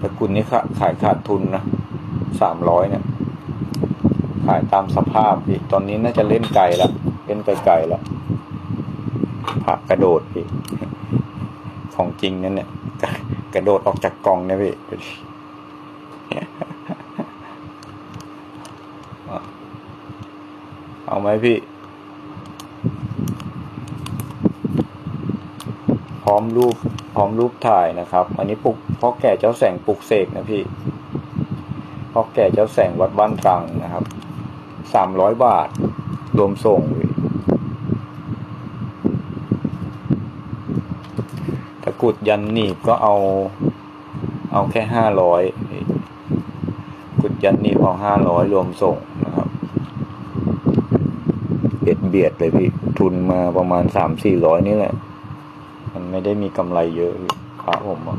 ตระกุลนี้ขาขายขาดทุนนะสามร้อยเนี่ย ขายตามสภาพพี่ ตอนนี้น่าจะเล่นไกลแล้วเล่นไกลๆแล้วผักกระโดดพี่ ของจริงนั่นเนี่ย กระกระโดดออกจากกล่องเนี่ยพี่เอาไหมพี่ พร้อมรูปพร้อมรูปถ่ายนะครับ อันนี้ปลุกพ่อแก่เจ้าแสงปลุกเสกนะพี่พ่อแก่เจ้าแสงวัดบ้านตรังนะครับสามร้อยบาท รวมส่ง ตะกุดยันหนีบก็เอา เอาแค่ห้าร้อยกุดยันหนีบเอาห้าร้อยรวมส่งนะครับเบียดเบียดเลยพี่ ทุนมาประมาณสามสี่ร้อยนี่แหละ มันไม่ได้มีกำไรเยอะพระผมอะ